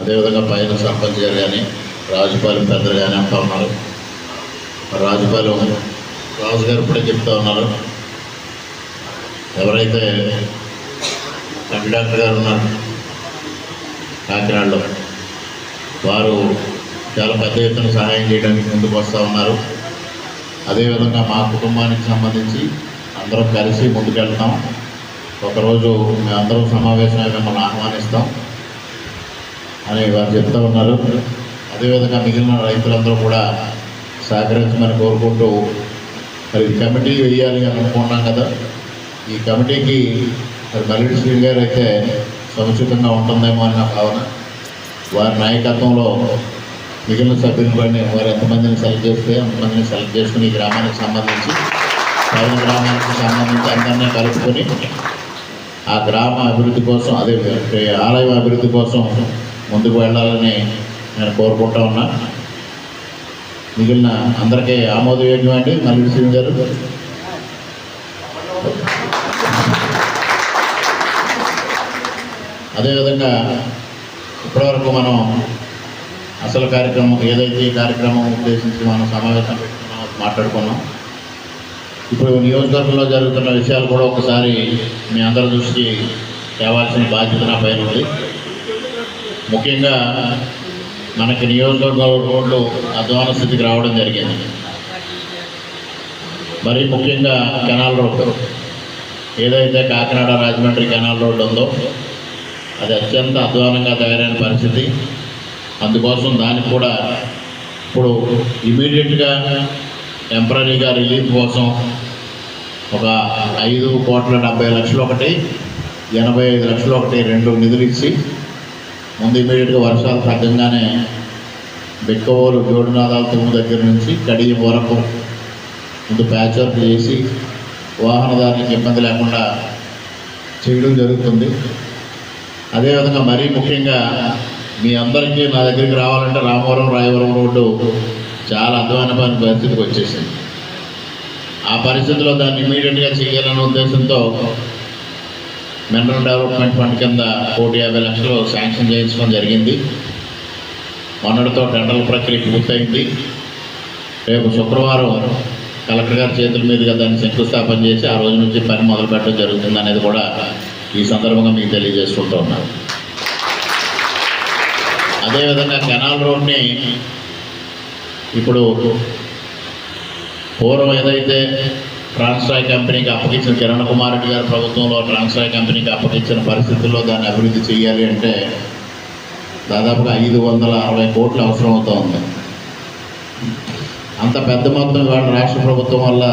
అదేవిధంగా పైన సర్పంచ్ గారు కానీ రాజుపాలెం పెద్దలు కానీ అంటూ ఉన్నారు. రాజుపాలెం రాజు గారు ఇప్పుడే చెప్తా ఉన్నారు. ఎవరైతే కంటి డాక్టర్ గారు ఉన్నారు కాకినాడలో వారు చాలా పెద్ద ఎత్తున సహాయం చేయడానికి ముందుకు వస్తూ ఉన్నారు. అదేవిధంగా మా కుటుంబానికి సంబంధించి అందరం కలిసి ముందుకెళ్తాం. ఒకరోజు మేమందరం సమావేశమై మిమ్మల్ని ఆహ్వానిస్తాం. అని వారు చెప్తూ ఉన్నారు. అదేవిధంగా మిగిలిన రైతులందరూ కూడా సహకరించమని కోరుకుంటూ మరి ఈ కమిటీ వేయాలి అని అనుకున్నాం కదా. ఈ కమిటీకి మరి మల్లిడి శ్రీ గారు అయితే సముచితంగా ఉంటుందేమో అని నా భావన. వారి నాయకత్వంలో మిగిలిన సభ్యులు కూడా వారు ఎంతమందిని సెలెక్ట్ చేస్తే అంతమందిని సెలెక్ట్ చేసుకుని ఈ గ్రామానికి సంబంధించి పైన గ్రామానికి సంబంధించి అందరినీ కలుపుకొని ఆ గ్రామ అభివృద్ధి కోసం అదే ఆలయం అభివృద్ధి కోసం ముందుకు వెళ్ళాలని నేను కోరుకుంటా ఉన్నా. మిగిలిన అందరికీ ఆమోదయోగ్యం అండి. మల్లిడి సింగ్ గారు. అదేవిధంగా ఇప్పటివరకు మనం అసలు కార్యక్రమం ఏదైతే ఈ కార్యక్రమం ఉద్దేశించి మనం సమావేశం పెట్టుకున్నాం మాట్లాడుకున్నాం. ఇప్పుడు నియోజకవర్గంలో జరుగుతున్న విషయాలు కూడా ఒకసారి మీ అందరి దృష్టికి తేవాల్సిన బాధ్యత నా పైన ఉంది. ముఖ్యంగా మనకి నియోజకవర్గ రోడ్లు అధ్వాన స్థితికి రావడం జరిగింది. మరి ముఖ్యంగా కెనాల్ రోడ్డు. ఏదైతే కాకినాడ రాజమండ్రి కెనాల్ రోడ్డు ఉందో అది అత్యంత అధ్వానంగా తయారైన పరిస్థితి. అందుకోసం దానికి కూడా ఇప్పుడు ఇమీడియట్గా టెంపరీగా రిలీఫ్ కోసం ఒక ఐదు కోట్ల డెబ్బై లక్షలు ఒకటి ఎనభై ఐదు లక్షలు ఒకటి రెండు నిధులు ఇచ్చి ముందు ఇమీడియట్గా వర్షాలు తగ్గంగానే బెక్కవోలు జోడునాదాల తుమ్ము దగ్గర నుంచి కడియం వరకు ముందు ప్యాచ్ వర్క్ చేసి వాహనదారులకు ఇబ్బంది లేకుండా చేయడం జరుగుతుంది. అదేవిధంగా మరీ ముఖ్యంగా మీ అందరికీ నా దగ్గరికి రావాలంటే రామవరం రాయవరం రోడ్డు చాలా అధ్వానమైన పరిస్థితికి వచ్చేసింది. ఆ పరిస్థితిలో దాన్ని ఇమీడియట్గా చేయాలనే ఉద్దేశంతో మినరల్ డెవలప్మెంట్ ఫండ్ కింద కోటి యాభై లక్షలు శాంక్షన్ చేయించడం జరిగింది. మొన్నటితో టెండర్ల ప్రక్రియ పూర్తయింది. రేపు శుక్రవారం కలెక్టర్ గారి చేతుల మీదుగా దాన్ని శంకుస్థాపన చేసి ఆ రోజు నుంచి పని మొదలు పెట్టడం జరుగుతుంది అనేది కూడా ఈ సందర్భంగా మీకు తెలియజేసుకుంటూ ఉన్నాను. అదేవిధంగా కెనాల్ రోడ్ని ఇప్పుడు పూర్వం ఏదైతే ట్రాన్స్ట్రాయ్ కంపెనీకి అప్పగించిన కిరణ్ కుమార్ రెడ్డి గారి ప్రభుత్వంలో ట్రాన్స్ట్రాయ్ కంపెనీకి అప్పగించిన పరిస్థితుల్లో దాన్ని అభివృద్ధి చేయాలి అంటే దాదాపుగా ఐదు వందల అరవై కోట్లు అవసరం అవుతూ ఉంది. అంత పెద్ద మొత్తం ఇవాళ రాష్ట్ర ప్రభుత్వం వల్ల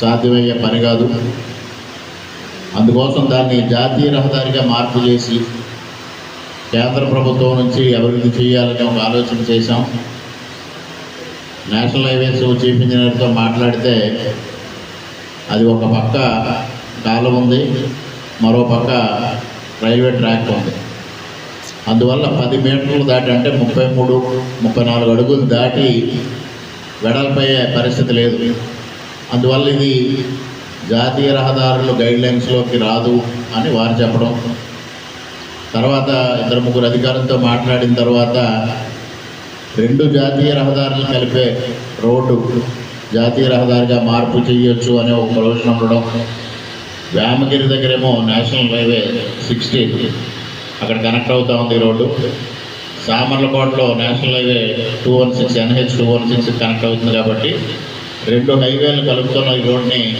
సాధ్యమయ్యే పని కాదు. అందుకోసం దాన్ని జాతీయ రహదారిగా మార్పు చేసి కేంద్ర ప్రభుత్వం నుంచి అభివృద్ధి చేయాలని ఒక ఆలోచన చేశాం. నేషనల్ హైవేస్ చీఫ్ ఇంజనీర్తో మాట్లాడితే అది ఒక పక్క కాలం ఉంది మరో పక్క రైల్వే ట్రాక్ ఉంది. అందువల్ల పది మీటర్లు దాటి అంటే ముప్పై మూడు ముప్పై నాలుగు అడుగులు దాటి వెడల్పయ్యే పరిస్థితి లేదు. అందువల్ల ఇది జాతీయ రహదారులు గైడ్లైన్స్లోకి రాదు అని వారు చెప్పడం. తర్వాత ఇద్దరు ముగ్గురు అధికారులతో మాట్లాడిన తర్వాత రెండు జాతీయ రహదారులు కలిపే రోడ్డు జాతీయ రహదారిగా మార్పు చేయొచ్చు అనే ఒక ప్రవచనం ఉండడం. వేమగిరి దగ్గరేమో నేషనల్ హైవే సిక్స్టీన్ అక్కడ కనెక్ట్ అవుతా ఉంది ఈ రోడ్డు. సామర్లకోటలో national highway two one six N H two one six connect అవుతుంది కాబట్టి రెండు హైవేలు కలుపుతున్న ఈ రోడ్ని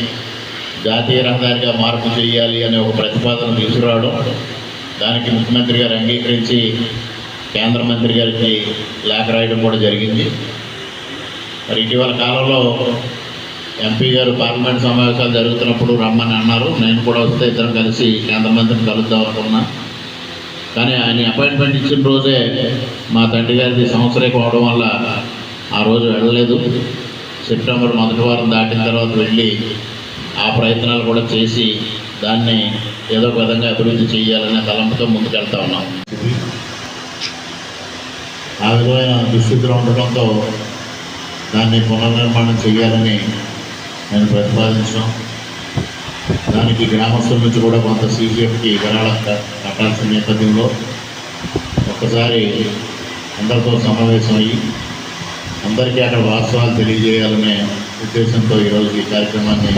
జాతీయ రహదారిగా మార్పు చేయాలి అనే ఒక ప్రతిపాదన తీసుకురావడం. దానికి ముఖ్యమంత్రి గారు అంగీకరించి కేంద్ర మంత్రి గారికి లేఖ రాయడం కూడా జరిగింది. మరి ఇటీవల కాలంలో ఎంపీ గారు పార్లమెంట్ సమావేశాలు జరుగుతున్నప్పుడు రమ్మని అన్నారు. నేను కూడా వస్తే ఇద్దరం కలిసి కేంద్ర మంత్రిని కలుద్దాం అనుకున్నా. కానీ ఆయన అపాయింట్మెంట్ ఇచ్చిన రోజే మా తండ్రి గారిది సంవత్సరం అవడం వల్ల ఆ రోజు వెళ్ళలేదు. సెప్టెంబర్ మొదటి వారం దాటిన తర్వాత వెళ్ళి ఆ ప్రయత్నాలు కూడా చేసి దాన్ని ఏదో ఒక విధంగా అభివృద్ధి చేయాలనే తలంపుతో ముందుకెళ్తా ఉన్నాం. ఆ విధమైన దుస్థితిలో ఉండడంతో దాన్ని పునర్నిర్మాణం చేయాలని నేను ప్రతిపాదించాం. దానికి గ్రామస్తుల నుంచి కూడా కొంత సీసీఎఫ్కి విరాళం కట్టాల్సిన నేపథ్యంలో ఒక్కసారి అందరితో అందరితో సమావేశమయ్యి అందరికీ అక్కడ వాస్తవాలు తెలియజేయాలనే ఉద్దేశంతో ఈరోజు ఈ కార్యక్రమాన్ని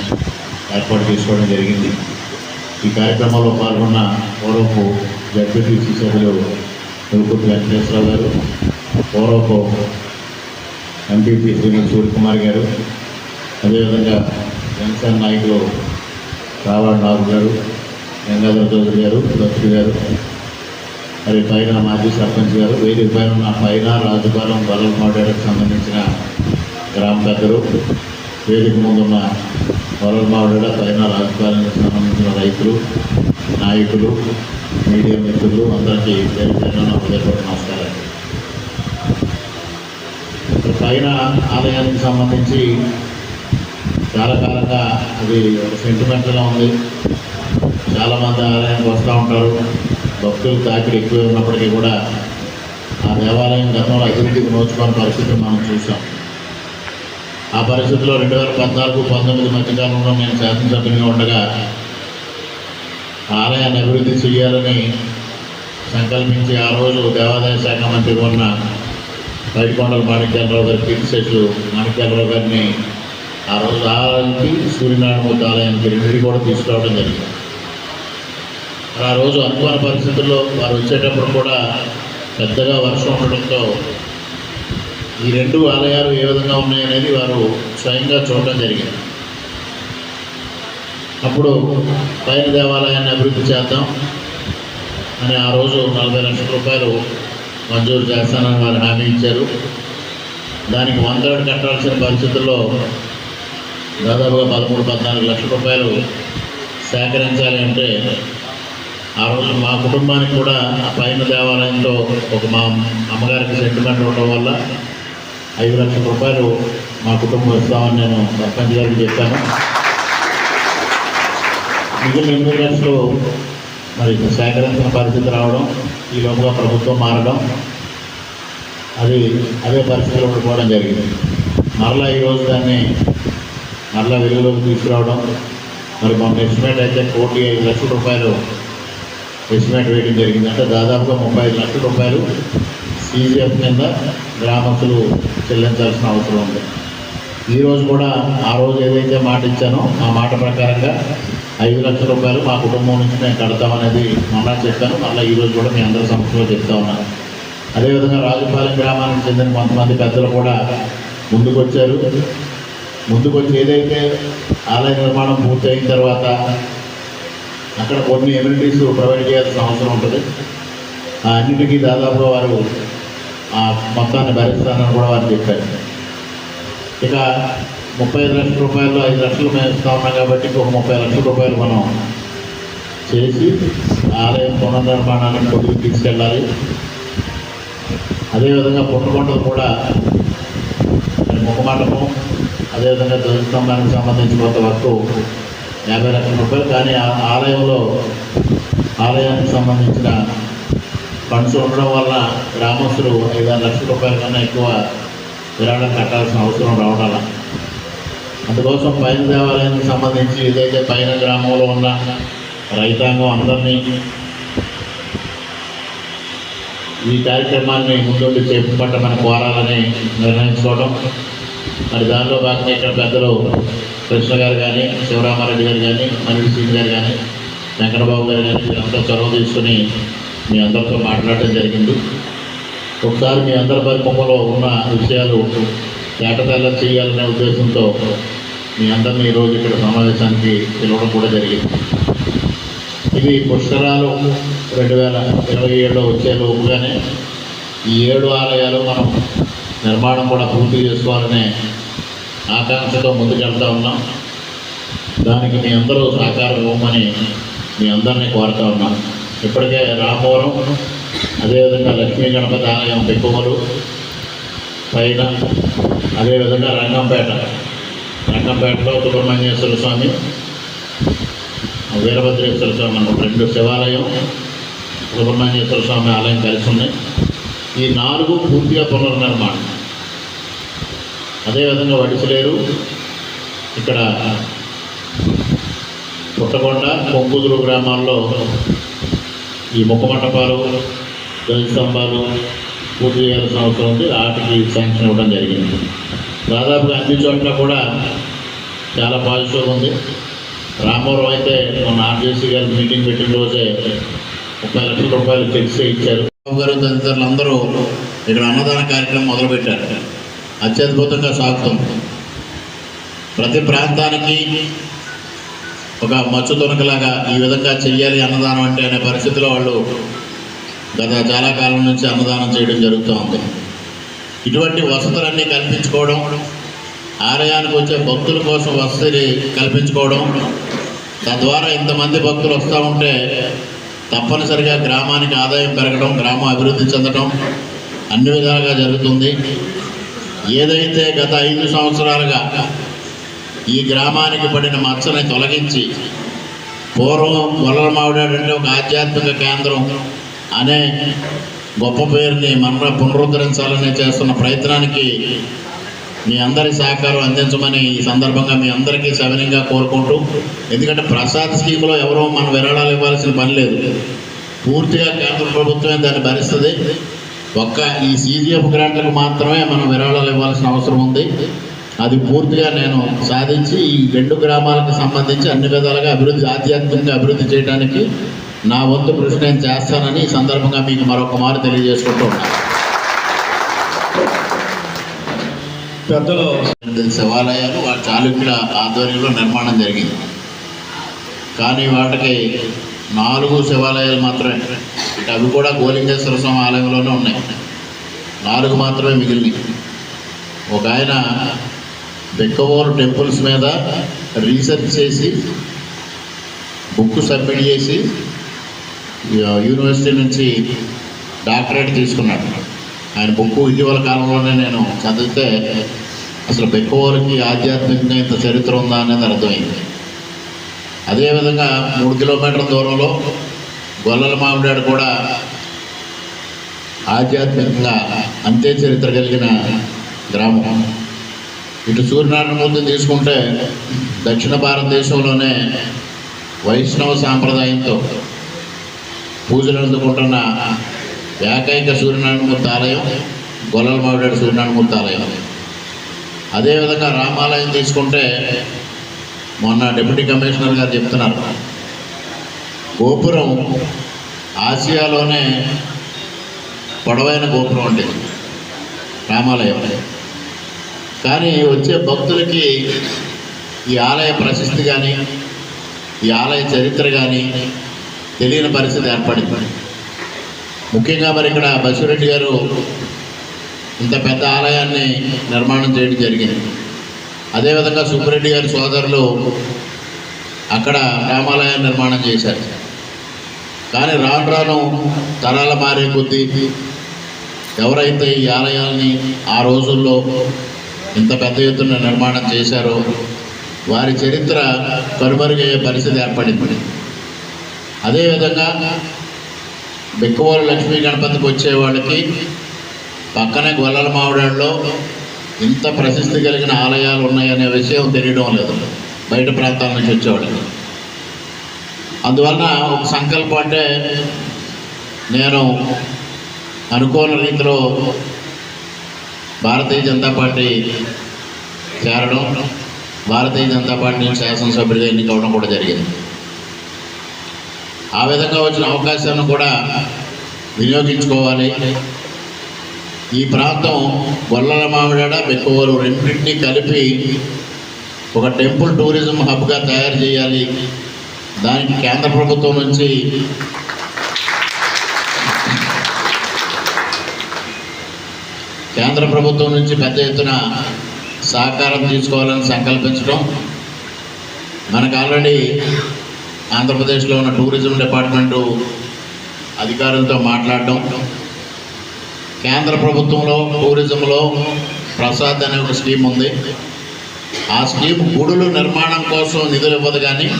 ఏర్పాటు చేసుకోవడం జరిగింది. ఈ కార్యక్రమంలో పాల్గొన్న పూర్వపు జడ్పీటీసీ సభ్యులు తిరుపతి వెంకటేశ్వరరావు గారు పూర్వపు ఎంపీపీ శ్రీమతి సూర్యకుమార్ గారు అదేవిధంగా జనసేన నాయకులు రావాల నాగు గారు గంగాధర చౌదరి గారు లక్ష్మి గారు మరి పైన మాజీ సర్పంచ్ గారు వేదిక పైన ఉన్న పైన రాజుపాలెం బలం సంబంధించిన గ్రామ పెద్దలు వేదిక ముందున్న బలం పైన రాజుపాలెంకి సంబంధించిన రైతులు నాయకులు మీడియా మిత్రులు అందరికీ పేరు పైన నా పైన ఆలయానికి సంబంధించి చాలా కాలంగా అది ఒక సెంటిమెంట్గా ఉంది. చాలామంది ఆలయానికి వస్తూ ఉంటారు. భక్తులు తాకిడి ఎక్కువ ఉన్నప్పటికీ కూడా ఆ దేవాలయం గతంలో అభివృద్ధికి నోచుకున్న పరిస్థితి మనం చూసాం ఆ పరిస్థితిలో రెండు వేల పద్నాలుగు పంతొమ్మిది మధ్యకాలంలో నేను శాసనసభ్యునిగా ఉండగా ఆలయాన్ని అభివృద్ధి చేయాలని సంకల్పించి ఆ రోజు దేవాదాయ శాఖ మంత్రి ఉన్న బయటకొండల మాణిక్యాలరావు గారి కీర్తిశేషులు మాణిక్యాలరావు గారిని ఆ రోజు ఆలయానికి సూర్యనారాయణమూర్తి ఆలయానికి రెండింటి కూడా తీసుకురావడం జరిగింది. ఆ రోజు అనుకున్న పరిస్థితుల్లో వారు వచ్చేటప్పుడు కూడా పెద్దగా వర్షం ఉండడంతో ఈ రెండు ఆలయాలు ఏ విధంగా ఉన్నాయనేది వారు స్వయంగా చూడడం జరిగింది. అప్పుడు పైన దేవాలయాన్ని అభివృద్ధి చేద్దాం అని ఆ రోజు నలభై లక్షల రూపాయలు మంజూరు చేస్తానని వారు హామీ ఇచ్చారు. దానికి వందడు కట్టాల్సిన పరిస్థితుల్లో దాదాపుగా పదమూడు పద్నాలుగు లక్షల రూపాయలు సేకరించాలి అంటే ఆ రోజు మా కుటుంబానికి కూడా ఆ పైన దేవాలయంలో ఒక మా అమ్మగారికి సెంటిమెంట్ ఉండడం వల్ల ఐదు లక్షల రూపాయలు మా కుటుంబం ఇస్తామని నేను సర్పంచ్ గారికి చెప్పాను. మిగిలిన ఎనిమిది లక్షలు మరి సేకరించిన పరిస్థితి రావడం ఈ లోపుగా ప్రభుత్వం మారడం అది అదే పరిస్థితిలో ఉండిపోవడం జరిగింది. మరలా ఈరోజు దాన్ని మరలా వెలుగులోకి తీసుకురావడం మరి మొన్న ఎస్టిమేట్ అయితే కోటి ఐదు లక్షల రూపాయలు ఎస్టిమేట్ వేయడం జరిగింది. అంటే దాదాపుగా ముప్పై ఐదు లక్షల రూపాయలు సీజీఎఫ్ కింద గ్రామస్తులు చెల్లించాల్సిన అవసరం ఉంది. ఈరోజు కూడా ఆ రోజు ఏదైతే మాట ఇచ్చానో ఆ మాట ప్రకారంగా ఐదు లక్షల రూపాయలు మా కుటుంబం నుంచి మేము కడతామనేది మళ్ళా చెప్పాను. మళ్ళీ ఈరోజు కూడా మీ అందరి సమస్యలో చెప్తా ఉన్నాను అదేవిధంగా రాజుపాలెం గ్రామానికి చెందిన కొంతమంది పెద్దలు కూడా ముందుకొచ్చారు. ముందుకొచ్చి ముందుకు ఏదైతే ఆలయ నిర్మాణం పూర్తయిన తర్వాత అక్కడ కొన్ని ఎమ్యూనిటీస్ ప్రొవైడ్ చేయాల్సిన అవసరం ఉంటుంది. ఆ అన్నిటికీ దాదాపుగా వారు ఆ మొత్తాన్ని భరిస్తానని కూడా వారు చెప్పారు. ఇక ముప్పై ఐదు లక్షల రూపాయలు ఐదు లక్షలు మేము ఇస్తా ఉన్నాం కాబట్టి ఇంకొక ముప్పై లక్షల రూపాయలు మనం చేసి ఆలయం పునర్నిర్మాణానికి కొద్దిగా తీసుకెళ్ళాలి. అదేవిధంగా పుట్టకొండలు కూడా ముఖమండపం అదేవిధంగా ధ్వజస్తంభానికి సంబంధించి కొంత వరకు యాభై లక్షల రూపాయలు. కానీ ఆ ఆలయంలో ఆలయానికి సంబంధించిన ఫండ్స్ ఉండడం వల్ల గ్రామస్తులు ఐదారు లక్షల రూపాయల కన్నా ఎక్కువ విరాళం కట్టాల్సిన అవసరం రావడాల అందుకోసం పైన దేవాలయానికి సంబంధించి ఏదైతే పైన గ్రామంలో ఉన్న రైతాంగం అందరినీ ఈ కార్యక్రమాన్ని ముందుండి చేపట్టమని కోరాలని నిర్ణయించుకోవడం మరి దానిలో భాగంగా ఇక్కడ పెద్దలు కృష్ణ గారు కానీ శివరామారెడ్డి గారు కానీ మనిషి సింగ్ గారు కానీ వెంకటబాబు గారు కానీ వీరంతా చొరవ తీసుకుని మీ అందరితో మాట్లాడటం జరిగింది. ఒకసారి మీ అందరి పరిపంలో ఉన్న విషయాలు ఏటతెల్ల చేయాలనే ఉద్దేశంతో మీ అందరినీ ఈరోజు ఇక్కడ సమావేశానికి పిలవడం కూడా జరిగింది. ఇది పుష్కరాలు రెండు వేల ఇరవై ఏడులో వచ్చే లోపుగానే ఈ ఏడు ఆలయాలు మనం నిర్మాణం కూడా పూర్తి చేసుకోవాలనే ఆకాంక్షతో ముందుకెళ్తా ఉన్నాం. దానికి మీ అందరూ సహకారం ఇవ్వమని మీ అందరినీ కోరుతా ఉన్నాం. ఇప్పటికే రామవరం అదేవిధంగా లక్ష్మీ గణపతి ఆలయం పెక్కుమలు పైన అదేవిధంగా రంగంపేట. రంగంపేటలో సుబ్రహ్మణ్యేశ్వర స్వామి వీరభద్రేశ్వర స్వామి అన్న రెండు శివాలయం సుబ్రహ్మణ్యేశ్వర స్వామి ఆలయం కలిసి ఉన్నాయి. ఈ నాలుగు పూర్తిగా పునర్నిర్మాణం. అదేవిధంగా వడిసలేరు ఇక్కడ పుట్టకొండ కొంకుదురు గ్రామాల్లో ఈ ముఖ మంటపాలు గది స్తంభాలు పూర్తి చేయాల్సిన అవసరం ఉంది వాటికి శాంక్షన్ ఇవ్వడం జరిగింది. దాదాపుగా అన్ని చోట్ల కూడా చాలా పాజిటివ్ ఉంది. రామవరం అయితే మన ఆర్జేసీ గారి మీటింగ్ పెట్టిన రోజే ముప్పై లక్షల రూపాయలు చెక్స్ ఇచ్చారు. గారు తదితరులు అందరూ ఇక్కడ అన్నదాన కార్యక్రమం మొదలుపెట్టారు. అత్యద్భుతంగా సాగుతుంది. ప్రతి ప్రాంతానికి ఒక మచ్చు తొనకలాగా ఈ విధంగా చెయ్యాలి అన్నదానం అంటే అనే పరిస్థితిలో వాళ్ళు గత చాలా కాలం నుంచి అన్నదానం చేయడం జరుగుతూ ఉంది ఇటువంటి వసతులన్నీ కల్పించుకోవడం ఆలయానికి వచ్చే భక్తుల కోసం వసతి కల్పించుకోవడం తద్వారా ఇంతమంది భక్తులు వస్తూ ఉంటే తప్పనిసరిగా గ్రామానికి ఆదాయం పెరగడం గ్రామం అభివృద్ధి చెందడం అన్ని విధాలుగా జరుగుతుంది. ఏదైతే గత ఐదు సంవత్సరాలుగా ఈ గ్రామానికి పడిన మచ్చని తొలగించి పూర్వం వలల ఒక ఆధ్యాత్మిక కేంద్రం అనే గొప్ప పేరుని మరలా పునరుద్ధరించాలని చేస్తున్న ప్రయత్నానికి మీ అందరి సహకారం అందించమని ఈ సందర్భంగా మీ అందరికీ సవినంగా కోరుకుంటూ ఎందుకంటే ప్రసాద్ స్కీమ్లో ఎవరో మనం విరాళాలు ఇవ్వాల్సిన పని లేదు. పూర్తిగా కేంద్ర ప్రభుత్వమే దాన్ని భరిస్తుంది. ఒక్క ఈ సీజీఎఫ్ గ్రాంట్లకు మాత్రమే మనం విరాళాలు ఇవ్వాల్సిన అవసరం ఉంది. అది పూర్తిగా నేను సాధించి ఈ రెండు గ్రామాలకు సంబంధించి అన్ని విధాలుగా అభివృద్ధి ఆధ్యాత్మికంగా అభివృద్ధి చేయడానికి నా వంతు కృషి నేను చేస్తానని ఈ సందర్భంగా మీకు మరొక మారు తెలియజేసుకుంటూ ఉన్నాను. పెద్దలు శివాలయాలు వాటి చాళుక్యుల ఆధ్వర్యంలో నిర్మాణం జరిగింది. కానీ వాటికి నాలుగు శివాలయాలు మాత్రమే. ఇటు అవి కూడా గోలింగేశ్వర స్వామి ఆలయంలోనే ఉన్నాయి. నాలుగు మాత్రమే మిగిలినాయి ఒక ఆయన బెక్కవోలు టెంపుల్స్ మీద రీసెర్చ్ చేసి బుక్ సబ్మిట్ చేసి యూనివర్సిటీ నుంచి డాక్టరేట్ తీసుకున్నాడు. ఆయన బుక్ ఇటీవల కాలంలోనే నేను చదివితే అసలు బెక్కవోలకి ఆధ్యాత్మికంగా ఇంత చరిత్ర ఉందా అనేది అర్థమైంది. అదేవిధంగా మూడు కిలోమీటర్ల దూరంలో గొల్లల మామిడాడు కూడా ఆధ్యాత్మికంగా అంతే చరిత్ర కలిగిన గ్రామం. ఇటు సూర్యనారాయణమూర్తిని తీసుకుంటే దక్షిణ భారతదేశంలోనే వైష్ణవ సాంప్రదాయంతో పూజలు అందుకుంటున్న ఏకైక సూర్యనారాయణమూర్తి ఆలయం గొల్లల మావిడాడు సూర్యనారాయణమూర్తి ఆలయం. అదేవిధంగా రామాలయం తీసుకుంటే మొన్న డిప్యూటీ కమిషనర్ గారు చెప్తున్నారు. గోపురం ఆసియాలోనే పొడవైన గోపురం అంటే రామాలయం. కానీ వచ్చే భక్తులకి ఈ ఆలయ ప్రశస్తి కానీ ఈ ఆలయ చరిత్ర కానీ తెలియని పరిస్థితి ఏర్పడింది. ముఖ్యంగా మరి ఇక్కడ బసిరెడ్డి గారు ఇంత పెద్ద ఆలయాన్ని నిర్మాణం చేయడం జరిగింది. అదేవిధంగా సుబ్బరెడ్డి గారి సోదరులు అక్కడ రామాలయాన్ని నిర్మాణం చేశారు. కానీ రాను రాను తరాల మారే కొద్దీ ఎవరైతే ఈ ఆలయాల్ని ఆ రోజుల్లో ఇంత పెద్ద ఎత్తున నిర్మాణం చేశారో వారి చరిత్ర కనుమరుగయ్యే పరిస్థితి ఏర్పడింది. అదేవిధంగా బిక్కవోలు లక్ష్మీ గణపతికి వచ్చే వాళ్ళకి పక్కనే గొల్లల మావిడాడులో ఇంత ప్రసిద్ధి కలిగిన ఆలయాలు ఉన్నాయనే విషయం తెలియడం లేదు. బయట ప్రాంతాల నుంచి వచ్చేవాళ్ళకి అందువలన ఒక సంకల్పం అంటే నేను అనుకోని రీతిలో భారతీయ జనతా పార్టీ చేరడం భారతీయ జనతా పార్టీ శాసనసభ్యుడిగా ఎన్నికవడం కూడా జరిగింది. ఆ విధంగా వచ్చిన అవకాశాన్ని కూడా వినియోగించుకోవాలి. ఈ ప్రాంతం గొల్లల మామిడాడ బెక్కవోలు రెండింటినీ కలిపి ఒక టెంపుల్ టూరిజం హబ్గా తయారు చేయాలి. దానికి కేంద్ర ప్రభుత్వం నుంచి కేంద్ర ప్రభుత్వం నుంచి పెద్ద ఎత్తున సహకారం తీసుకోవాలని సంకల్పించడం మనకు ఆల్రెడీ ఆంధ్రప్రదేశ్లో ఉన్న టూరిజం డిపార్ట్మెంటు అధికారులతో మాట్లాడడం. కేంద్ర ప్రభుత్వంలో టూరిజంలో ప్రసాద్ అనే ఒక స్కీమ్ ఉంది. ఆ స్కీమ్ గుడులు నిర్మాణం కోసం నిధులు ఇవ్వదు కానీ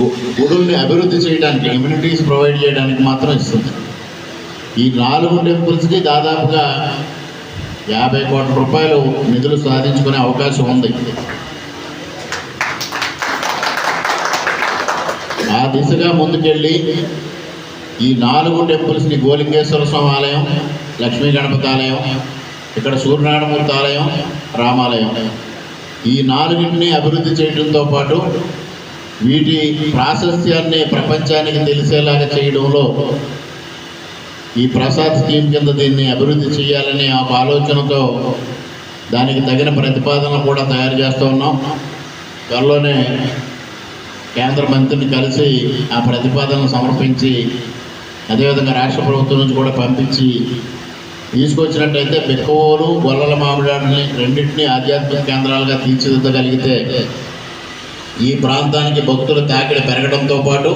గు- గుడుల్ని అభివృద్ధి చేయడానికి ఇమ్యూనిటీస్ ప్రొవైడ్ చేయడానికి మాత్రం ఇస్తుంది. ఈ నాలుగు టెంపుల్స్కి దాదాపుగా యాభై కోట్ల రూపాయలు నిధులు సాధించుకునే అవకాశం ఉంది. ఆ దిశగా ముందుకెళ్ళి ఈ నాలుగు టెంపుల్స్ని గోలింగేశ్వర స్వామి ఆలయం లక్ష్మీ గణపతి ఆలయం ఇక్కడ సూర్యనారాయణమూర్తి ఆలయం రామాలయం. ఈ నాలుగింటిని అభివృద్ధి చేయడంతో పాటు వీటి ప్రాశస్త్యాన్ని ప్రపంచానికి తెలిసేలాగా చేయడంలో ఈ ప్రసాద్ స్కీమ్ కింద దీన్ని అభివృద్ధి చేయాలనే ఒక ఆలోచనతో దానికి తగిన ప్రతిపాదన కూడా తయారు చేస్తూ ఉన్నాం. త్వరలోనే కేంద్ర మంత్రిని కలిసి ఆ ప్రతిపాదనలు సమర్పించి అదేవిధంగా రాష్ట్ర ప్రభుత్వం నుంచి కూడా పంపించి తీసుకొచ్చినట్టయితే బెక్కవోలు గొల్లల మామిడాడిని రెండింటినీ ఆధ్యాత్మిక కేంద్రాలుగా తీర్చిదిద్దగలిగితే ఈ ప్రాంతానికి భక్తుల తాకిడి పెరగడంతో పాటు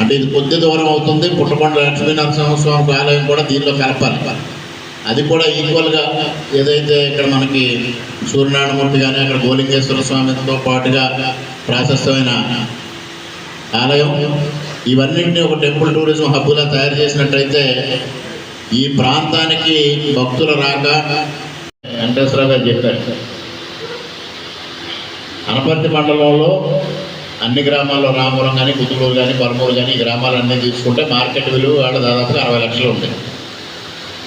అంటే ఇది కొద్ది దూరం అవుతుంది. పుట్టకొండ లక్ష్మీనరసింహ స్వామి ఆలయం కూడా దీనిలో కలపాలి. అది కూడా ఈక్వల్గా ఏదైతే ఇక్కడ మనకి సూర్యనారాయణమూర్తి కానీ అక్కడ గోలింగేశ్వర స్వామితో పాటుగా ప్రాశస్తమైన ఆలయం. ఇవన్నింటినీ ఒక టెంపుల్ టూరిజం హబ్బులా తయారు చేసినట్టయితే ఈ ప్రాంతానికి భక్తుల రాక వెంకటేశ్వరరావు గారు చెప్పారు. అనపర్తి మండలంలో అన్ని గ్రామాల్లో రామపురం కానీ కుతులూరు కానీ పరమూరు కానీ ఈ గ్రామాలన్నీ తీసుకుంటే మార్కెట్ విలువ వాళ్ళ దాదాపుగా అరవై లక్షలు ఉంది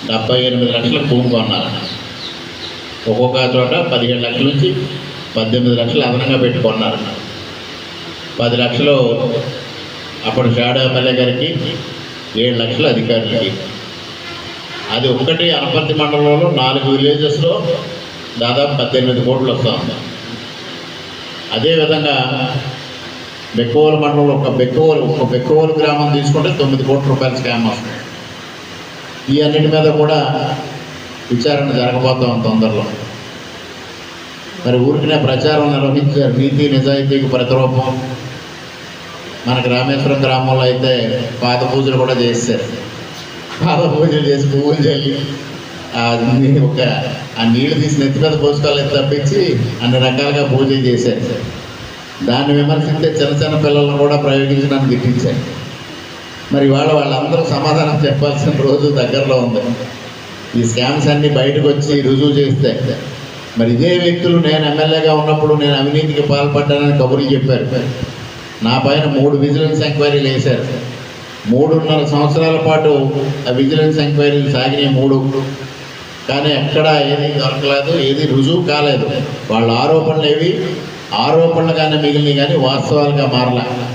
డెబ్బై ఎనిమిది లక్షలు భూమి కొన్నారు ఒక్కొక్క చోట పదిహేడు లక్షల నుంచి పద్దెనిమిది లక్షలు అదనంగా పెట్టి పది లక్షలు అప్పుడు షాడో ఎమ్మెల్యే గారికి ఏడు లక్షలు అధికారులకి. అది ఒక్కటి అనపర్తి మండలంలో నాలుగు విలేజెస్లో దాదాపు పద్దెనిమిది కోట్లు వస్తూ. ఉంది అదేవిధంగా బెక్కవోలు మండలంలో ఒక బెక్కవోలు ఒక బెక్కవోలు గ్రామం తీసుకుంటే తొమ్మిది కోట్ల రూపాయల స్కామ్ వస్తుంది. ఈ అన్నిటి మీద కూడా విచారణ జరగబోతాం తొందరలో. మరి ఊరికినే ప్రచారం నిర్వహించారు నీతి నిజాయితీకి ప్రతిరూపం. మనకి రామేశ్వరం గ్రామంలో అయితే పాద పూజలు కూడా చేస్తారు. పాద పూజలు చేసి పువ్వులు చల్లి ఆ ఒక ఆ నీళ్ళు తీసి నెత్తి మీద పోసుకోవాలి తప్పించి అన్ని రకాలుగా పూజలు చేశారు. దాన్ని విమర్శిస్తే చిన్న చిన్న పిల్లలను కూడా ప్రయోగించడానికి గిట్టించారు మరి వాళ్ళ వాళ్ళందరూ సమాధానం చెప్పాల్సిన రోజు దగ్గరలో ఉంది. ఈ స్కామ్స్ అన్నీ బయటకు వచ్చి రుజువు చేస్తే మరి ఇదే వ్యక్తులు నేను ఎమ్మెల్యేగా ఉన్నప్పుడు నేను అవినీతికి పాల్పడ్డానని కబుర్లు చెప్పారు. నా పైన మూడు విజిలెన్స్ ఎంక్వైరీలు వేశారు. మూడున్నర సంవత్సరాల పాటు ఆ విజిలెన్స్ ఎంక్వైరీలు సాగినాయి మూడు. కానీ ఎక్కడా ఏది దొరకలేదు ఏది రుజువు కాలేదు. వాళ్ళ ఆరోపణలు ఏవి? ఆరోపణలుగానే మిగిలినవి కానీ వాస్తవాలుగా మారలే.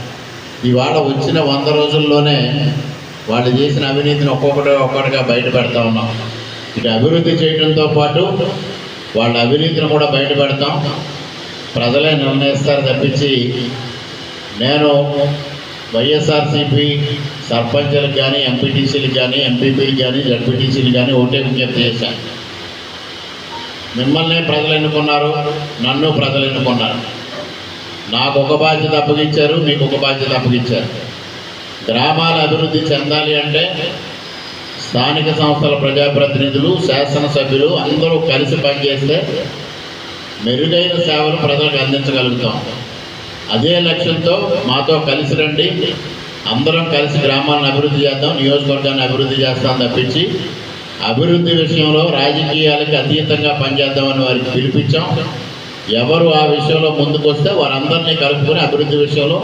ఇవాళ వచ్చిన వంద రోజుల్లోనే వాళ్ళు చేసిన అవినీతిని ఒక్కొక్కటి ఒక్కొక్కటిగా బయటపెడతా ఉన్నాం. ఇటు అభివృద్ధి చేయడంతో పాటు వాళ్ళ అవినీతిని కూడా బయటపెడతాం. ప్రజలే నిర్ణయిస్తారు తప్పించి నేను వైఎస్ఆర్సీపీ సర్పంచ్లకు కానీ ఎంపీటీసీలకు కానీ ఎంపీపీలు కానీ జడ్పీటీసీలు కానీ ఒకటే విజ్ఞప్తి చేశాను మిమ్మల్ని ప్రజలు ఎన్నుకున్నారు నన్ను ప్రజలు ఎన్నుకున్నారు. నాకు ఒక బాధ్యత అప్పగించారు మీకు ఒక బాధ్యత అప్పగించారు గ్రామాల అభివృద్ధి చెందాలి అంటే స్థానిక సంస్థల ప్రజాప్రతినిధులు శాసనసభ్యులు అందరూ కలిసి పనిచేస్తే మెరుగైన సేవలు ప్రజలకు అందించగలుగుతాం. అదే లక్ష్యంతో మాతో కలిసి రండి. అందరం కలిసి గ్రామాలను అభివృద్ధి చేద్దాం నియోజకవర్గాన్ని అభివృద్ధి చేస్తాం తప్పించి అభివృద్ధి విషయంలో రాజకీయాలకు అతీతంగా పనిచేద్దామని వారికి పిలిపించాం. ఎవరు ఆ విషయంలో ముందుకు వస్తే వారందరినీ కలుపుకొని అభివృద్ధి విషయంలో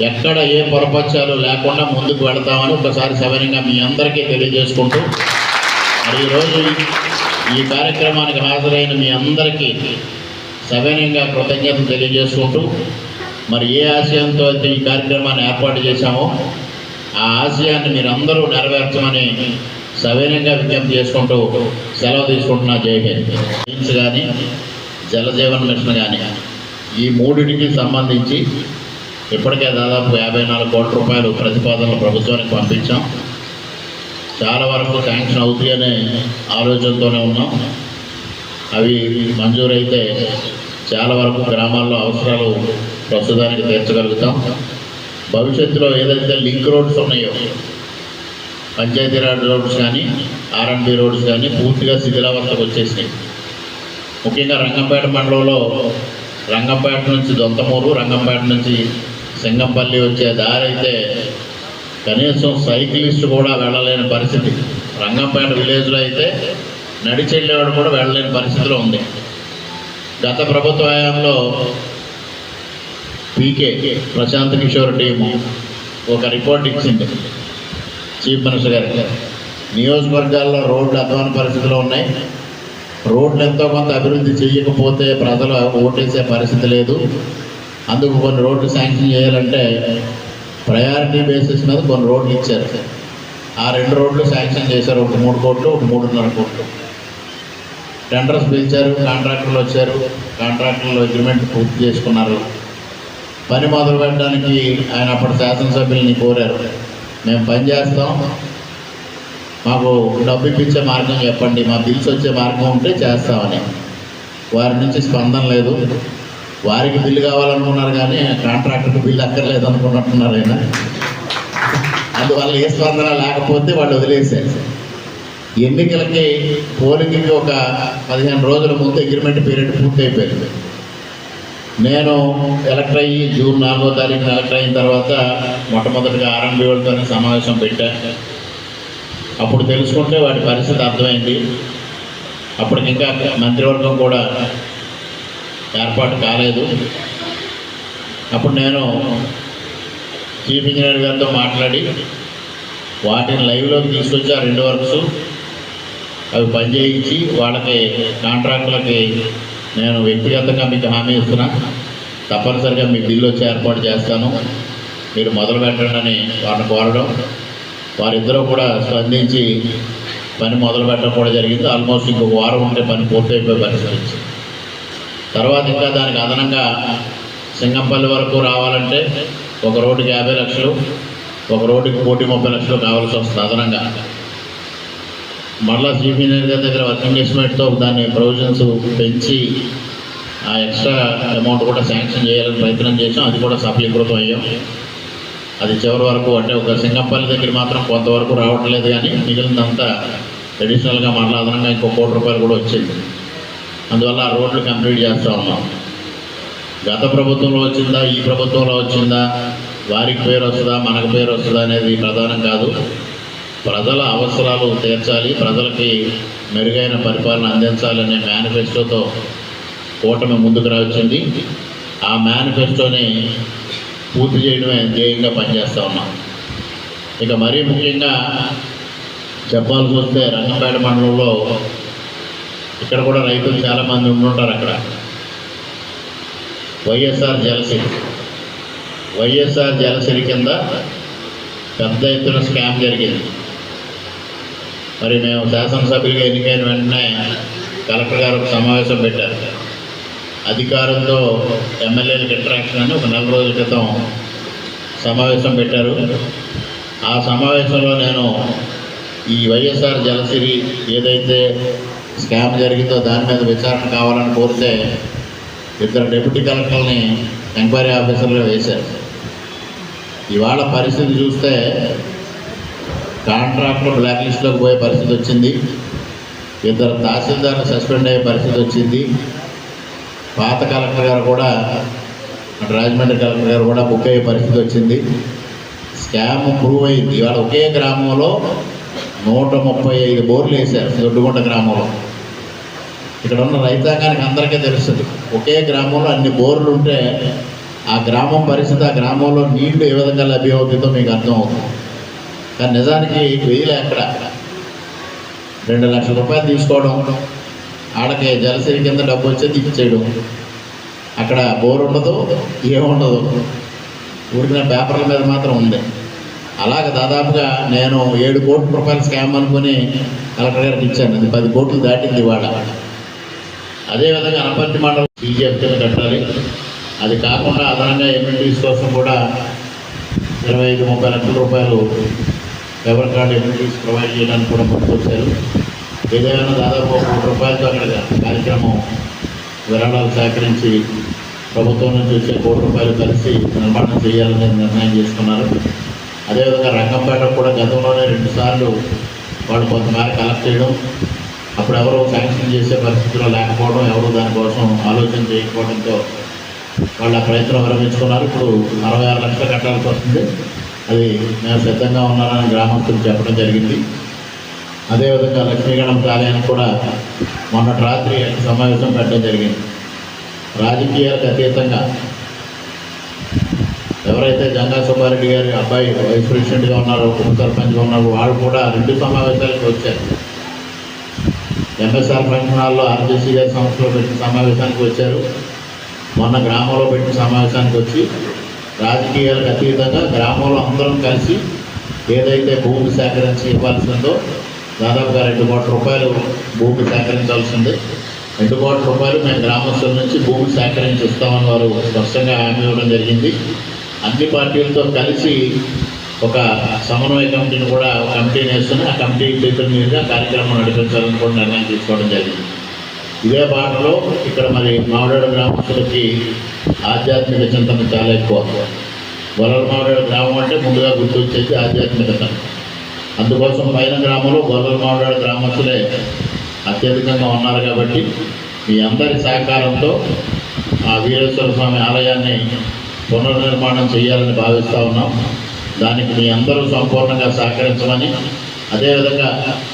ఎక్కడ ఏ పొరపక్షాలు లేకుండా ముందుకు వెళతామని ఒకసారి సవరంగా మీ అందరికీ తెలియజేసుకుంటూ మరి ఈరోజు ఈ- కార్యక్రమానికి హాజరైన మీ అందరికీ సవినంగా కృతజ్ఞతలు తెలియజేసుకుంటూ మరి ఏ ఆశయంతో అయితే ఈ కార్యక్రమాన్ని ఏర్పాటు చేశామో ఆ ఆశయాన్ని మీరందరూ నెరవేర్చమని సవినంగా విజ్ఞప్తి చేసుకుంటూ సెలవు తీసుకుంటున్నా. జై హింస్ కానీ జలజీవన్ మిషన్ కానీ ఈ మూడింటికి సంబంధించి ఇప్పటికే దాదాపు యాభై నాలుగు కోట్ల రూపాయలు ప్రతిపాదనలు ప్రభుత్వానికి పంపించాం. చాలా వరకు శాంక్షన్ అవుతాయి అనే ఆలోచనతోనే ఉన్నాం. అవి మంజూరైతే చాలా వరకు గ్రామాల్లో అవసరాలు ప్రస్తుతానికి తీర్చగలుగుతాం. భవిష్యత్తులో ఏదైతే లింక్ రోడ్స్ ఉన్నాయో పంచాయతీరాజ్ రోడ్స్ కానీ ఆర్ఎండ్బి రోడ్స్ కానీ పూర్తిగా శిథిలావస్థకు వచ్చేసినాయి. ముఖ్యంగా రంగంపేట మండలంలో రంగంపేట నుంచి దొంతమూరు రంగంపేట నుంచి సింగంపల్లి వచ్చే దారి అయితే కనీసం సైకిలిస్ట్ కూడా వెళ్ళలేని పరిస్థితి. రంగంపేట విలేజ్లో అయితే నడిచి వెళ్ళేవాడు కూడా వెళ్ళలేని పరిస్థితిలో ఉంది. గత ప్రభుత్వ హయాంలో P K Prashant Kishor team ఒక రిపోర్ట్ ఇచ్చింది. చీఫ్ మినిస్టర్ గారికి నియోజకవర్గాల్లో రోడ్లు అధ్వాన పరిస్థితిలో ఉన్నాయి. రోడ్లు ఎంతో కొంత అభివృద్ధి చేయకపోతే ప్రజలు ఓటేసే పరిస్థితి లేదు. అందుకు కొన్ని రోడ్లు శాంక్షన్ చేయాలంటే ప్రయారిటీ బేసిస్ మీద కొన్ని రోడ్లు ఇచ్చారు. ఆ రెండు రోడ్లు శాంక్షన్ చేశారు. ఒక మూడు కోట్లు ఒక మూడున్నర కోట్లు. టెండర్స్ పిలిచారు కాంట్రాక్టర్లు వచ్చారు. కాంట్రాక్టర్లు అగ్రిమెంట్ పూర్తి చేసుకున్నారు. పని మొదలు పెట్టడానికి ఆయన అప్పటి శాసనసభ్యుల్ని కోరారు. మేము పని చేస్తాం. మాకు డబ్బు ఇప్పించే మార్గం చెప్పండి. మా బిల్స్ వచ్చే మార్గం ఉంటే చేస్తామని. వారి నుంచి స్పందన లేదు. వారికి బిల్లు కావాలనుకున్నారు కానీ కాంట్రాక్టర్కి బిల్లు అక్కర్లేదు అనుకున్నట్టున్నారు ఆయన. అందువల్ల ఏ స్పందన లేకపోతే వాళ్ళు వదిలేశారు. ఎన్నికలకి పోలింగ్కి ఒక పదిహేను రోజుల ముందు అగ్రిమెంట్ పీరియడ్ పూర్తి అయిపోయింది నేను ఎలక్ట్ అయ్యి జూన్ నాలుగో తారీఖున ఎలక్ట్ అయిన తర్వాత మొట్టమొదటిగా ఆర్ఎంబి వాళ్ళతోనే సమావేశం పెట్టా. అప్పుడు తెలుసుకుంటే వాటి పరిస్థితి అర్థమైంది. అప్పటికి ఇంకా మంత్రివర్గం కూడా ఏర్పాటు కాలేదు. అప్పుడు నేను చీఫ్ ఇంజనీర్ గారితో మాట్లాడి వాటిని లైవ్లోకి తీసుకొచ్చి ఆ రెండు వర్క్స్ అవి పనిచేయించి వాళ్ళకి కాంట్రాక్టులకి నేను వ్యక్తిగతంగా మీకు హామీ ఇస్తున్నా. తప్పనిసరిగా మీ ఢిల్లీ వచ్చి ఏర్పాటు చేస్తాను. మీరు మొదలు పెట్టండి వారిని కోరడం. వారిద్దరూ కూడా స్పందించి పని మొదలు పెట్టడం కూడా జరిగింది. ఆల్మోస్ట్ ఇంకొక వారం ఉంటే పని పూర్తయిపోయే పరిస్థితి తర్వాత ఇంకా దానికి అదనంగా సింగంపల్లి వరకు రావాలంటే ఒక రోడ్డుకి యాభై లక్షలు ఒక రోడ్డుకి కోటి ముప్పై లక్షలు కావాల్సి వస్తుంది అదనంగా. మరలా చీఫ్ ఇంజనీర్ గారి దగ్గర వర్కింగ్ ఎస్టిమేట్తో దాన్ని ప్రొవిజన్స్ పెంచి ఆ ఎక్స్ట్రా అమౌంట్ కూడా శాంక్షన్ చేయాలని ప్రయత్నం చేసాం. అది కూడా సఫలీకృతం అయ్యాం. అది చివరి వరకు అంటే ఒక సింగంపల్లి దగ్గర మాత్రం కొంతవరకు రావట్లేదు కానీ మిగిలినంతా అడిషనల్గా మరలా అదనంగా ఇంకో కోటి రూపాయలు కూడా వచ్చింది. అందువల్ల ఆ రోడ్లు కంప్లీట్ చేస్తూ ఉన్నాం. గత ప్రభుత్వంలో వచ్చిందా? ఈ ప్రభుత్వంలో వచ్చిందా? వారికి పేరు వస్తుందా? మనకు పేరు వస్తుందా అనేది ప్రధానం కాదు. ప్రజల అవసరాలు తీర్చాలి ప్రజలకి మెరుగైన పరిపాలన అందించాలనే మేనిఫెస్టోతో కూటమి ముందుకు రావచ్చింది. ఆ మేనిఫెస్టోని పూర్తి చేయడమే ధ్యేయంగా పనిచేస్తూ ఉన్నాం. ఇక మరీ ముఖ్యంగా చెప్పాల్సి వస్తే రంగంపేట మండలంలో ఇక్కడ కూడా రైతులు చాలామంది ఉండుంటారు అక్కడ. వైఎస్ఆర్ జలసిరి వైఎస్ఆర్ జలసిరి కింద పెద్ద ఎత్తున స్కామ్ జరిగింది. మరి మేము శాసనసభ్యులుగా ఎన్నికైన వెంటనే కలెక్టర్ గారు ఒక సమావేశం పెట్టారు. అధికారంతో ఎమ్మెల్యేలకు ఇంటరాక్షన్ అని ఒక నెల రోజుల క్రితం సమావేశం పెట్టారు. ఆ సమావేశంలో నేను ఈ వైఎస్ఆర్ జలసిరి ఏదైతే స్కామ్ జరిగిందో దాని మీద విచారణ కావాలని కోరితే ఇద్దరు డిప్యూటీ కలెక్టర్ని ఎంక్వైరీ ఆఫీసర్గా వేశారు. ఇవాళ పరిస్థితి చూస్తే కాంట్రాక్టర్ బ్లాక్ లిస్ట్లోకి పోయే పరిస్థితి వచ్చింది. ఇద్దరు తహసీల్దార్లు సస్పెండ్ అయ్యే పరిస్థితి వచ్చింది. పాత కలెక్టర్ గారు కూడా అటు రాజమండ్రి కలెక్టర్ గారు కూడా బుక్ అయ్యే పరిస్థితి వచ్చింది. స్కామ్ ప్రూవ్ అయింది. ఇవాళ ఒకే గ్రామంలో నూట ముప్పై ఐదు బోర్లు వేశారు దొడ్డుగుంట గ్రామంలో. ఇక్కడ ఉన్న రైతాంగానికి అందరికీ తెలుస్తుంది. ఒకే గ్రామంలో అన్ని బోర్లు ఉంటే ఆ గ్రామం పరిస్థితి ఆ గ్రామంలో నీళ్ళు ఏ విధంగా లభ్యమవుతుందో మీకు అర్థమవుతుంది. కానీ నిజానికి వెయ్యిలే ఎక్కడ రెండు లక్షల రూపాయలు తీసుకోవడం ఆడకి జలసిరి కింద డబ్బు వచ్చేది ఇచ్చేయడం అక్కడ బోర్ ఉండదు ఏముండదు ఊరికిన పేపర్ల మీద మాత్రం ఉంది. అలాగ దాదాపుగా నేను ఏడు కోట్ల రూపాయలు స్కామ్ అనుకుని కలెక్టర్ గారికి ఇచ్చాను. అది పది కోట్లు దాటింది ఇవాళ. అదేవిధంగా అనపర్తి మండలం బీజేపీని కట్టాలి. అది కాకుండా అదనంగా ఎమ్మెల్యేస్ కోసం కూడా ఇరవై ఐదు ముప్పై లక్షల రూపాయలు ఎవరి కార్డు ఎమ్మెల్యేస్ ప్రొవైడ్ చేయడానికి కూడా పట్టుకొచ్చారు ఏదైనా దాదాపు ఒక కోటి రూపాయలతో అక్కడ కార్యక్రమం విరాళాలు సేకరించి ప్రభుత్వం నుంచి వచ్చే కోటి రూపాయలు కలిసి నిర్మాణం చేయాలని నిర్ణయం చేసుకున్నారు. అదేవిధంగా రంగంపేట కూడా గతంలోనే రెండుసార్లు వాళ్ళు కొంతమేర కలెక్ట్ చేయడం అప్పుడు ఎవరు శాంక్షన్ చేసే పరిస్థితిలో లేకపోవడం ఎవరు దానికోసం ఆలోచన చేయకపోవడంతో వాళ్ళు ఆ ప్రయత్నం విరమించుకున్నారు ఇప్పుడు అరవై ఆరు లక్షలు కట్టాల్సి వస్తుంది. అది మేము సిద్ధంగా ఉన్నారని గ్రామస్తులు చెప్పడం జరిగింది. అదేవిధంగా లక్ష్మీగణం ఆలయానికి కూడా మొన్నటి రాత్రి సమావేశం పెట్టడం జరిగింది. రాజకీయాలకు అతీతంగా ఎవరైతే జంగా సుబ్బారెడ్డి గారి అబ్బాయి వైస్ ప్రెసిడెంట్గా ఉన్నారో ఉప సర్పంచ్గా ఉన్నారో వాళ్ళు కూడా రెండు సమావేశాలకు వచ్చారు. ఎంఎస్ఆర్ ఫంక్షన్ హాల్లో ఆర్జేసీ గారి సంస్థలో పెట్టిన సమావేశానికి వచ్చారు. మొన్న గ్రామంలో పెట్టిన సమావేశానికి వచ్చి రాజకీయాలకు అతీతంగా గ్రామంలో అందరం కలిసి ఏదైతే భూమి సేకరించి ఇవ్వాల్సిందో దాదాపుగా రెండు కోట్ల రూపాయలు భూమి సేకరించాల్సింది. రెండు కోట్ల రూపాయలు మేము గ్రామస్తుల నుంచి భూమి సేకరించి ఇస్తామని వారు స్పష్టంగా హామీ ఇవ్వడం జరిగింది. అన్ని పార్టీలతో కలిసి ఒక సమన్వయ కమిటీని కూడా కమిటీని వేసుకుని ఆ కమిటీ చేతుల మీదుగా కార్యక్రమం నడిపించాలని కూడా నిర్ణయం తీసుకోవడం జరిగింది. ఇదే బాటలో ఇక్కడ మరి మామిడాడు గ్రామస్తులకి ఆధ్యాత్మిక చింతన చాలా ఎక్కువ. గొర్రెల మామిడాడు గ్రామం అంటే ముందుగా గుర్తొచ్చేది ఆధ్యాత్మికత అందుకోసం పైన గ్రామంలో గొల్లల మామిడాడు గ్రామస్తులే అత్యధికంగా ఉన్నారు కాబట్టి మీ అందరి సహకారంతో ఆ వీరేశ్వర స్వామి ఆలయాన్ని పునర్నిర్మాణం చేయాలని భావిస్తూ ఉన్నాం. దానికి మీ అందరూ సంపూర్ణంగా సహకరించమని అదేవిధంగా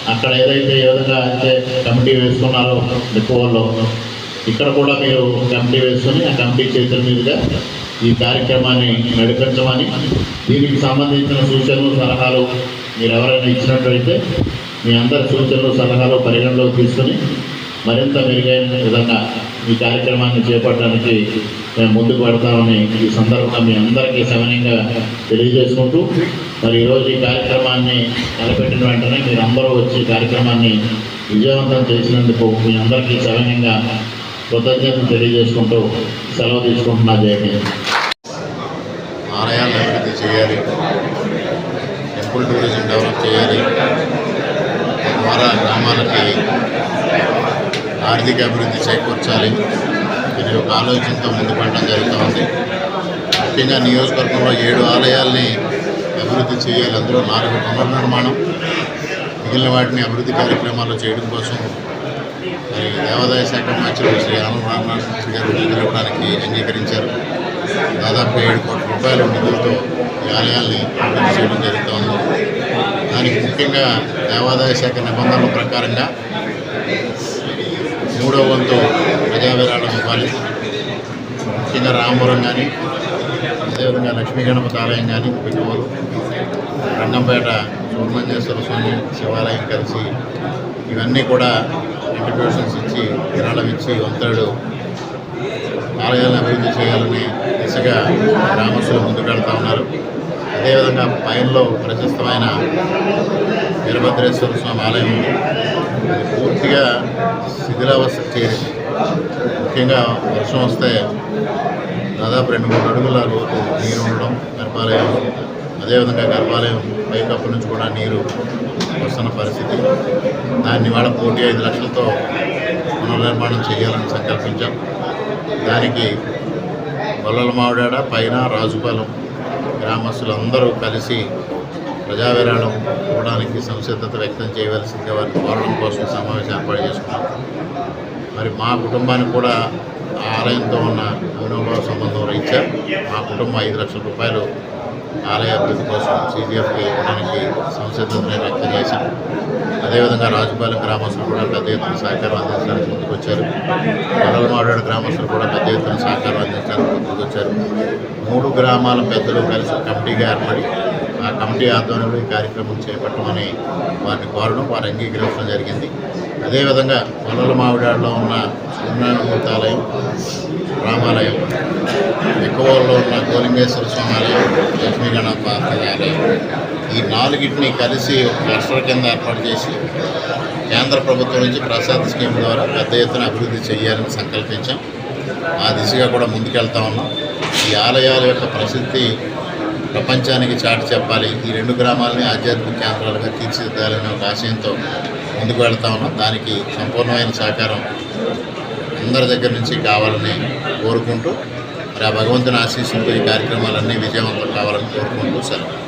అక్కడ ఏదైతే ఏ విధంగా అయితే కమిటీ వేసుకున్నారో ఎక్కువలో ఇక్కడ కూడా మీరు కమిటీ వేసుకొని ఆ కమిటీ చేతుల మీదుగా ఈ కార్యక్రమాన్ని నడిపించమని దీనికి సంబంధించిన సూచనలు సలహాలు మీరు ఎవరైనా ఇచ్చినట్లయితే మీ అందరి సూచనలు సలహాలు పరిగణలోకి తీసుకొని మరింత మెరుగైన విధంగా ఈ కార్యక్రమాన్ని చేపట్టడానికి మేము ముందుకు పడతామని ఈ సందర్భంగా మీ అందరికీ సమయంగా తెలియజేసుకుంటూ మరి ఈరోజు ఈ కార్యక్రమాన్ని తలపెట్టిన వెంటనే మీరు అందరూ వచ్చి కార్యక్రమాన్ని విజయవంతం చేసినందుకు మీ అందరికీ సమయంగా కృతజ్ఞతలు తెలియజేసుకుంటూ సెలవు తీసుకుంటున్నా. జయహింద్ ఆలయాలు అభివృద్ధి చేయాలి. టెంపుల్ టూరిజం డెవలప్ చేయాలి. ద్వారా గ్రామాలకి ఆర్థిక అభివృద్ధి చేకూర్చాలి. ఇది ఒక ఆలోచనతో ముందుకు పెట్టడం జరుగుతూ ఉంది ముఖ్యంగా నియోజకవర్గంలో ఏడు ఆలయాల్ని అభివృద్ధి చేయాలి. అందులో నాలుగు పునర్నిర్మాణం మిగిలిన వాటిని అభివృద్ధి కార్యక్రమాల్లో చేయడం కోసం మరి దేవాదాయ శాఖ మంత్రులు శ్రీ ఆనంద గారు నిధులు ఇవ్వడానికి అంగీకరించారు. దాదాపు ఏడు కోట్ల రూపాయల నిధులతో ఈ ఆలయాల్ని అభివృద్ధి చేయడం జరుగుతోంది దానికి ముఖ్యంగా దేవాదాయ శాఖ నిబంధనల ప్రకారంగా మూడో వంతు ప్రజావిరాళం ఇవ్వాలి. ముఖ్యంగా రామవరం కానీ అదేవిధంగా లక్ష్మీ గణపతి ఆలయం కానీ పెట్టుకోవాలి రంగంపేట సుబ్రహ్మణ్యేశ్వర స్వామి శివాలయం కలిసి ఇవన్నీ కూడా ఇంట్రిబ్యూషన్స్ ఇచ్చి విరాళం ఇచ్చి వంతడు ఆలయాలను అభివృద్ధి చేయాలని దిశగా గ్రామస్తులు ముందుకు వెళ్తా ఉన్నారు. అదేవిధంగా పైనలో ప్రశస్తమైన వీరభద్రేశ్వర స్వామి ఆలయం ఉంది. అది పూర్తిగా శిథిలావస్థ చేరింది. ముఖ్యంగా వర్షం వస్తే దాదాపు రెండు మూడు అడుగుల లోతు నీరు ఉండడం గర్భాలయం అదేవిధంగా గర్భాలయం పైకప్పు నుంచి కూడా నీరు వస్తున్న పరిస్థితి. దాన్ని వాళ్ళ కోటి ఐదు లక్షలతో పునర్నిర్మాణం చేయాలని సంకల్పించాం. దానికి గొల్లల మావిడాడ పైన రాజుపాలెం గ్రామస్తులందరూ కలిసి ప్రజా విరాళం ఇవ్వడానికి సంసిద్ధత వ్యక్తం చేయవలసిందిగా వారిని కోరడం కోసం సమావేశం ఏర్పాటు చేసుకున్నాం. మరి మా కుటుంబానికి కూడా ఆలయంతో ఉన్న అవినోభావ సంబంధం రీత్యా మా కుటుంబం ఐదు లక్షల రూపాయలు ఆలయ అభివృద్ధి కోసం సీజీఎఫ్కి ఇవ్వడానికి సంసిద్ధతని వ్యక్తం చేశాం. అదేవిధంగా రాజుపాలెం గ్రామస్తులు కూడా పెద్ద ఎత్తున సహకారం అందించడానికి ముందుకొచ్చారు. కొడలమాడాడు గ్రామస్తులు కూడా పెద్ద ఎత్తున సహకారం అందించడానికి ముందుకొచ్చారు. మూడు గ్రామాల పెద్దలు కలిసి కమిటీగా ఏర్పడి ఆ కమిటీ ఆధ్వర్యంలో ఈ కార్యక్రమం చేపట్టమని వారిని కోరడం వారు అంగీకరించడం జరిగింది. అదేవిధంగా కొల్లల మావిడాడులో ఉన్న సూర్యనారాయణమూర్తి ఆలయం రామాలయం ఎక్కువలో ఉన్న గోలింగేశ్వర స్వామి ఆలయం లక్ష్మీ గణపతి ఆలయం ఈ నాలుగిటిని కలిసి ఒక క్లస్టర్ కింద ఏర్పాటు చేసి కేంద్ర ప్రభుత్వం నుంచి ప్రసాద్ స్కీమ్ ద్వారా పెద్ద ఎత్తున అభివృద్ధి చేయాలని సంకల్పించాం. ఆ దిశగా కూడా ముందుకెళ్తా ఉన్నాం. ఈ ఆలయాల యొక్క ప్రసిద్ధి ప్రపంచానికి చాటి చెప్పాలి. ఈ రెండు గ్రామాలని ఆధ్యాత్మిక కేంద్రాలుగా తీర్చిదిద్దాలనే ఒక ఆశయంతో ముందుకు వెళ్తా ఉన్నాం. దానికి సంపూర్ణమైన సహకారం అందరి దగ్గర నుంచి కావాలని కోరుకుంటూ మరి ఆ భగవంతుని ఆశీస్సులతో ఈ కార్యక్రమాలన్నీ విజయవంతం కావాలని కోరుకుంటూ సెలవు.